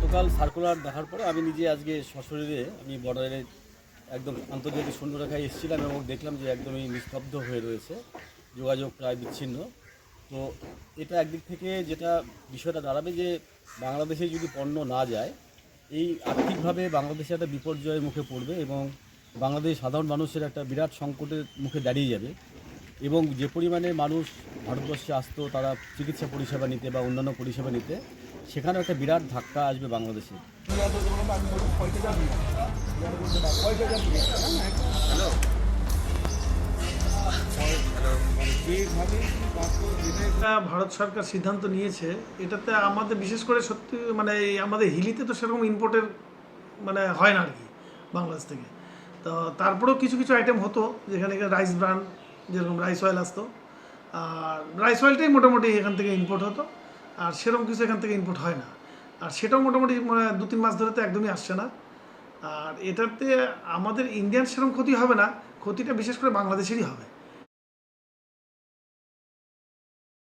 গতকাল সার্কুলার দেখার পরে আমি নিজে আজকে সশরীরে আমি বর্ডারে একদম আন্তর্জাতিক সৈন্যরেখায় এসেছিলাম এবং দেখলাম যে একদমই নিস্তব্ধ হয়ে রয়েছে, যোগাযোগ প্রায় বিচ্ছিন্ন। তো এটা একদিক থেকে যেটা বিষয়টা দাঁড়াবে যে বাংলাদেশে যদি পণ্য না যায়, এই আর্থিকভাবে বাংলাদেশে একটা বিপর্যয়ের মুখে পড়বে এবং বাংলাদেশ সাধারণ মানুষের একটা বিরাট সংকটের মুখে দাঁড়িয়ে যাবে। এবং যে পরিমাণে মানুষ ভারতবর্ষে আসতো, তারা চিকিৎসা পরিষেবা নিতে বা অন্যান্য পরিষেবা নিতে সেখানে একটা বিরাট ধাক্কা আসবে বাংলাদেশে। ভারত সরকার সিদ্ধান্ত নিয়েছে, এটাতে আমাদের বিশেষ করে সত্যি মানে আমাদের হিলিতে তো সেরকম ইম্পোর্টের মানে হয় না আর কি, বাংলাদেশ থেকে। তো তারপরেও কিছু কিছু আইটেম হতো, যেখানে রাইস ব্রান্ড যেরকম রাইস অয়েল আসতো। আর রাইস অয়েলটাই মোটামুটি এখান থেকে ইম্পোর্ট হতো। আর সেরকম কিছু এখান থেকে ইম্পোর্ট হয় না। আর সেটাও মোটামুটি মানে দু তিন মাস ধরে তো একদমই আসছে না। আর এটাতে আমাদের ইন্ডিয়ান সেরকম ক্ষতি হবে না। ক্ষতিটা বিশেষ করে বাংলাদেশেরই হবে।